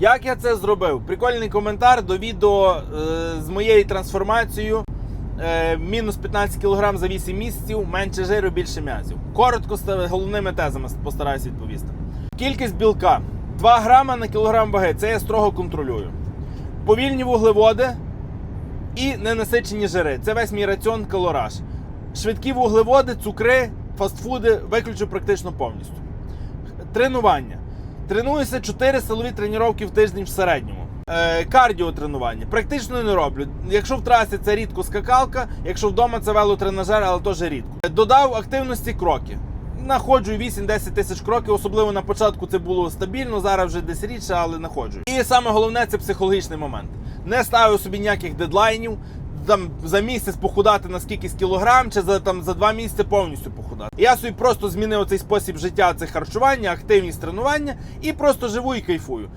Як я це зробив? Прикольний коментар до відео е, з моєю трансформацією. Е, мінус 15 кг за 8 місяців, менше жиру, більше м'язів. Коротко головними тезами постараюсь відповісти. Кількість білка 2 грама на кілограм ваги. Це я строго контролюю. Повільні вуглеводи і ненасичені жири. Це весь мій раціон калораж. Швидкі вуглеводи, цукри, фастфуди виключу практично повністю. Тренування. Тренуюся 4 силові тренування в тиждень в середньому. Е, кардіо тренування. Практично не роблю. Якщо в трасі це рідко скакалка, якщо вдома це велотренажер, але теж рідко. Додав активності кроки. Находжу 8-10 тисяч кроків, особливо на початку це було стабільно, зараз вже десь рідше, але находжу. І саме головне це психологічний момент. Не ставив собі ніяких дедлайнів. Там за місяць похудати на скількись кілограм, чи за там за два місяці повністю похудати. Я собі просто змінив цей спосіб життя, це харчування, активність тренування і просто живу і кайфую.